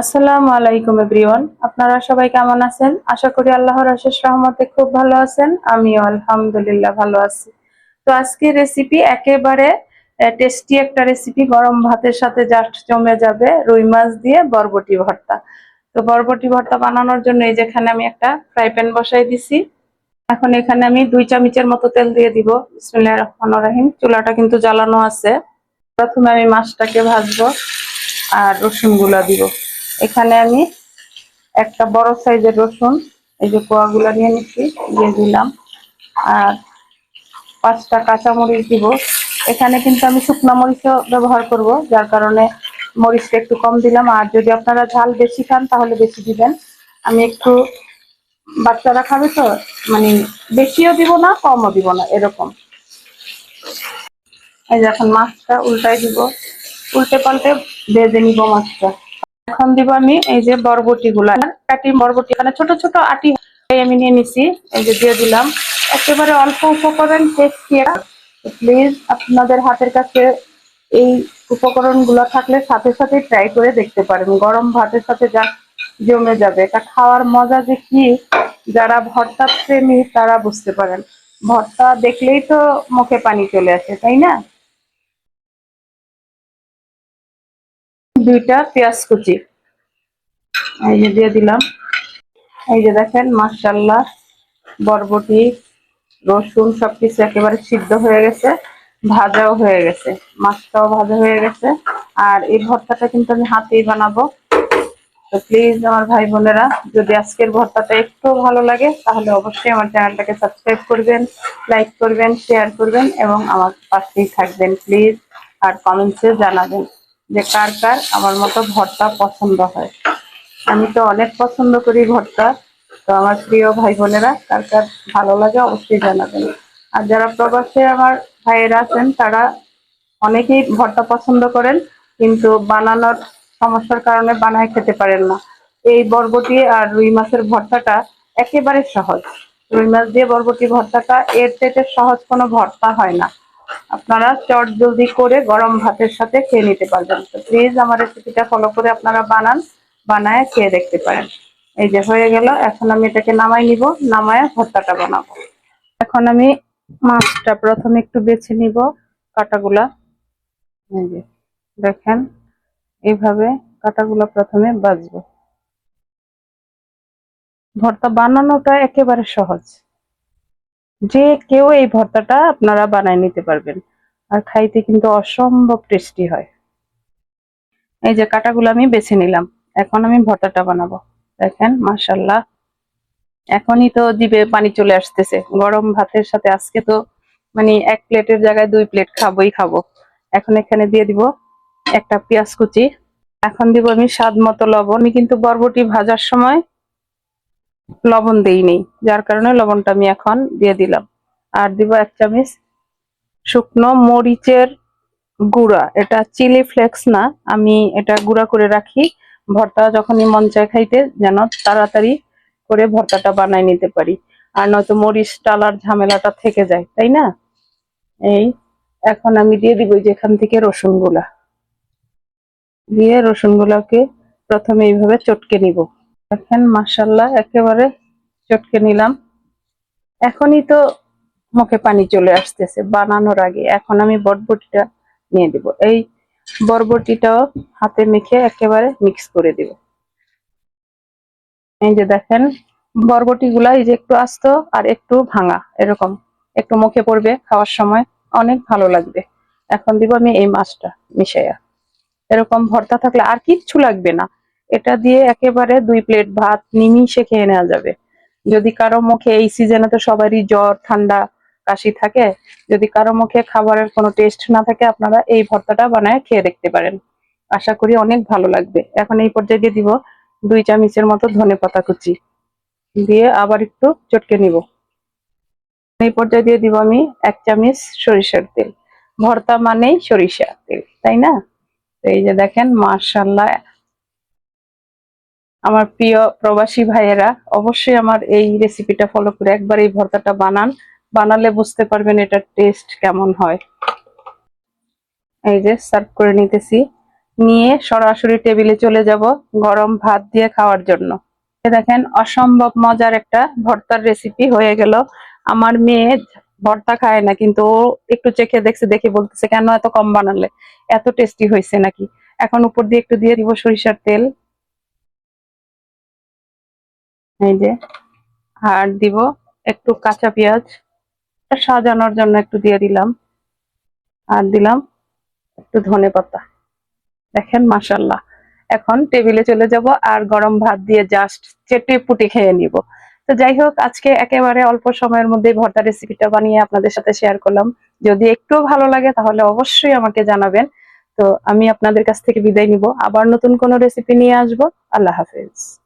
আসসালামু আলাইকুম, এভরিওয়ান। আপনারা সবাই কেমন আছেন? আশা করি আল্লাহর অশেষ রহমতে খুব ভালো আছেন। আমিও আলহামদুলিল্লাহ ভালো আছি। তো আজকে রেসিপি একেবারে টেস্টি একটা রেসিপি গরম ভাতের সাথে জাস্ট জমে যাবে রুই মাছ দিয়ে বরবটি ভর্তা। তো বরবটি ভর্তা বানানোর জন্য এই যেখানে আমি একটা ফ্রাই প্যান বসাই দিছি। এখন এখানে আমি দুই চামচের মতো তেল দিয়ে দিব। বিসমিল্লাহির রহমানির রহিম। চুলাটা কিন্তু জ্বালানো আছে। প্রথমে আমি মাছটাকে ভাজবো আর রসুনগুলা দিব। এখানে আমি একটা বড় সাইজের রসুন, এই যে কোয়াগুলা নিয়ে নিচ্ছি, দিয়ে দিলাম। আর পাঁচটা কাঁচামরিচ দিব। এখানে কিন্তু আমি শুকনো মরিচও ব্যবহার করব, যার কারণে মরিচটা একটু কম দিলাম, আর যদি আপনারা ঝাল বেশি খান তাহলে বেশি দিবেন। আমি একটু বাচ্চারা খাবে তো মানে বেশিও দিব না, কমও দিব না, এরকম। এই যে এখন মাছটা উল্টাই দিব। উল্টে পাল্টে ভেজে নিব মাছটা। এখন দিব আমি এই যে বরবটি গুলা কাটি বরবটি এখানে ছোট ছোট আটি আমি নিয়ে নিছি, এই যে দিয়ে দিলাম। একেবারে অল্প উপকরণ টেস্টি প্লিজ আপনাদের হাতের কাছে এই উপকরণগুলো থাকলে সাথে সাথে ট্রাই করে দেখতে পারেন। গরম ভাতের সাথে যা জমে যাবে, এটা খাওয়ার মজা যে কি, যারা ভর্তা প্রেমী তারা বুঝতে পারেন। ভর্তা দেখলেই তো মুখে পানি চলে আসে, তাই না? দুইটা পেঁয়াজ কুচি। এই যে দিয়ে দিলাম। এই যে দেখেন মাশাল্লাহ বরবটি, রসুন সবকিছু একেবারে সিদ্ধ হয়ে গেছে। ভাজাও হয়ে গেছে। মাছটাও ভাজা হয়ে গেছে। আর এই ভর্তাটা কিন্তু আমি হাতেই বানাবো। তো প্লিজ আমার ভাই বোনেরা, যদি আজকের ভর্তাটা একটু ভালো লাগে, তাহলে অবশ্যই আমার চ্যানেলটাকে সাবস্ক্রাইব করবেন লাইক করবেন শেয়ার করবেন এবং আমার পাশেই থাকবেন প্লিজ আর কমেন্টসে জানাবেন যে কার কার আমার মতো ভর্তা পছন্দ হয়। আমি তো অনেক পছন্দ করি ভর্তা, তো আমার প্রিয় ভাই বোনেরা, কার কার ভালো লাগে অবশ্যই জানাবেন। আর যারা প্রবাসে আমার ভাইয়েরা আছেন, তারা অনেকেই ভর্তা পছন্দ করেন, কিন্তু বানানোর সমস্যার কারণে বানায় খেতে পারেন না। এই বরবটি আর রুই মাছের ভর্তাটা একেবারে সহজ। রুই মাছ দিয়ে বরবটি ভর্তাটা, এর থেকে সহজ কোনো ভর্তা হয় না। আপনারা চট জলদি করে গরম ভাতের সাথে খেয়ে নিতে পারবেন। তো প্লিজ আমার রেসিপিটা ফলো করে আপনারা বানান, বানায় খেয়ে দেখতে পারেন। এই যে হয়ে গেল, এখন আমি এটাকে নামাই নিব, নামায় ভর্তাটা বানাবো। এখন আমি মাছটা প্রথমে একটু বেছে নিব, কাটাগুলা। এই যে, দেখেন এইভাবে কাটাগুলা প্রথমে বাজবো। ভর্তা বানানোটা একেবারে সহজ। যে কেউ এই ভর্তাটা আপনারা বানায় নিতে পারবেন, আর খাইতে কিন্তু অসম্ভব টেস্টি হয়। এই যে কাটাগুলো আমি বেছে নিলাম, এখন আমি ভর্তাটা বানাবো। দেখেন মাসাল্লাহ এখনই তো জিভে পানি চলে আসতেছে। গরম ভাতের সাথে আজকে তো মানে এক প্লেটের জায়গায় দুই প্লেট খাবোই খাব। এখন এখানে দিয়ে দিব একটা পেঁয়াজ কুচি। এখন দিব আমি স্বাদ মতো লবণ। আমি কিন্তু বরবটি ভাজার সময় লবণ দেই নেই। যার কারণে লবণটা আমি এখন দিয়ে দিলাম। আর দিব এক চামচ শুকনো মরিচের গুঁড়া। এটা চিলি ফ্লেক্স না। আমি এটা গুঁড়া করে রাখি। ভর্তা যখনই মন চায় খাইতে, যেন তাড়াতাড়ি করে ভর্তাটা বানাই নিতে পারি। আর নয়তো মরিচ টালার ঝামেলাটা থেকে যায়, তাই না? এই, এখন আমি দিয়ে দিব যেখান থেকে রসুনগুলা দিয়ে রসুন গুলাকে প্রথমে এইভাবে চটকে নিব। দেখেন মাসাল্লাহ একেবারে চটকে নিলাম। এখনই তো মুখে পানি চলে আসতেছে বানানোর আগে। এখন আমি বটবটিটা নিয়ে দিব। এই বরবটিটাও হাতে মেখে একেবারে মিক্স করে দিব। এই যে দেখেন বরবটি গুলা এই যে একটু আস্ত আর একটু ভাঙা, এরকম। একটু মুখে পড়বে খাওয়ার সময়, অনেক ভালো লাগবে। এখন দিব আমি এই মাছটা মিশাইয়া। এরকম ভর্তা থাকলে আর কিচ্ছু লাগবে না। এটা দিয়ে একেবারে দুই প্লেট ভাত নিমিশে খেয়ে নেওয়া যাবে। যদি কারও মুখে এই সিজনে তো সবারই জ্বর, ঠান্ডা, কাশি থাকে, যদি কারও মুখে খাবারের কোনো টেস্ট না থাকে, আপনারা এই ভর্তাটা বানায় খেয়ে দেখতে পারেন। আশা করি অনেক ভালো লাগবে। এখন এই পর্যায়ে দিয়ে দিব দুই চামচের মতো ধনে পাতা কুচি। দিয়ে আবার একটু চটকে নিব। এই পর্যায়ে দিয়ে দিব আমি এক চামচ সরিষার তেল। ভর্তা মানেই সরিষা তেল, তাই না? এই যে দেখেন মার্শাল্লাহ আমার প্রিয় প্রবাসী ভাইয়েরা, অবশ্যই আমার এই রেসিপিটা ফলো করে একবার এই ভর্তাটা বানান। বানালে বুঝতে পারবেন এটার টেস্ট কেমন হয়। এই যে সার্ভ করে নিতেছি। নিয়ে সরাসরি টেবিলে চলে যাব গরম ভাত দিয়ে খাওয়ার জন্য। দেখেন, অসম্ভব মজার একটা ভর্তার রেসিপি হয়ে গেল। আমার মেয়ে ভর্তা খায় না, কিন্তু ও একটু চেখে দেখছে, দেখে বলতেছে, কেন এত কম বানালে? এত টেস্টি হয়েছে নাকি? এখন উপর দিয়ে একটু দিয়ে দিব সরিষার তেল। এই যে, আর দিব একটু কাঁচা পেঁয়াজ। সাজানোর জন্য একটু দিয়ে দিলাম। আর দিলাম একটু ধনে পাতা। দেখেন মাসাল্লাহ এখন টেবিলে চলে যাব আর গরম ভাত দিয়ে জাস্ট চেটে পুটি খেয়ে নিব। তো যাই হোক, আজকে একেবারে অল্প সময়ের মধ্যে ভর্তা রেসিপিটা বানিয়ে আপনাদের সাথে শেয়ার করলাম। যদি একটু ভালো লাগে, তাহলে অবশ্যই আমাকে জানাবেন। তো আমি আপনাদের কাছ থেকে বিদায় নিব। আবার নতুন কোন রেসিপি নিয়ে আসব। আল্লাহ হাফেজ।